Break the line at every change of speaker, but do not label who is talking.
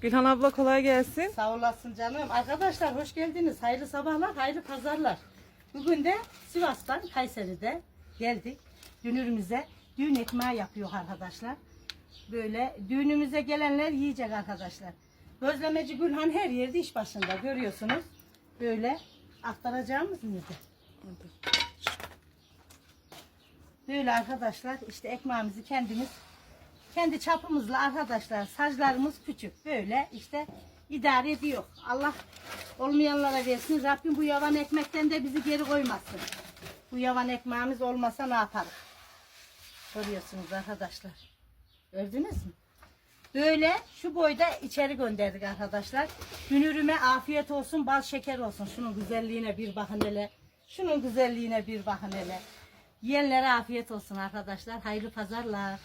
Gülhan abla kolay gelsin.
Sağ olasın canım. Arkadaşlar hoş geldiniz. Hayırlı sabahlar, hayırlı pazarlar. Bugün de Sivas'tan Kayseri'de geldik. Dünürümüze düğün ekmeği yapıyor arkadaşlar. Böyle düğünümüze gelenler yiyecek arkadaşlar. Gözlemeci Gülhan her yerde iş başında görüyorsunuz. Böyle aktaracağımız mıydı? Böyle arkadaşlar işte ekmeğimizi kendimiz kendi çapımızla arkadaşlar saçlarımız küçük böyle işte idare ediyor. Allah olmayanlara versin. Rabbim bu yavan ekmekten de bizi geri koymasın. Bu yavan ekmeğimiz olmasa ne yaparız? Görüyorsunuz arkadaşlar. Gördünüz mü? Böyle şu boyda içeri gönderdik arkadaşlar. Dünürüme afiyet olsun, bal şeker olsun. Şunun güzelliğine bir bakın hele. Şunun güzelliğine bir bakın hele. Yiyenlere afiyet olsun arkadaşlar. Hayırlı pazarlar.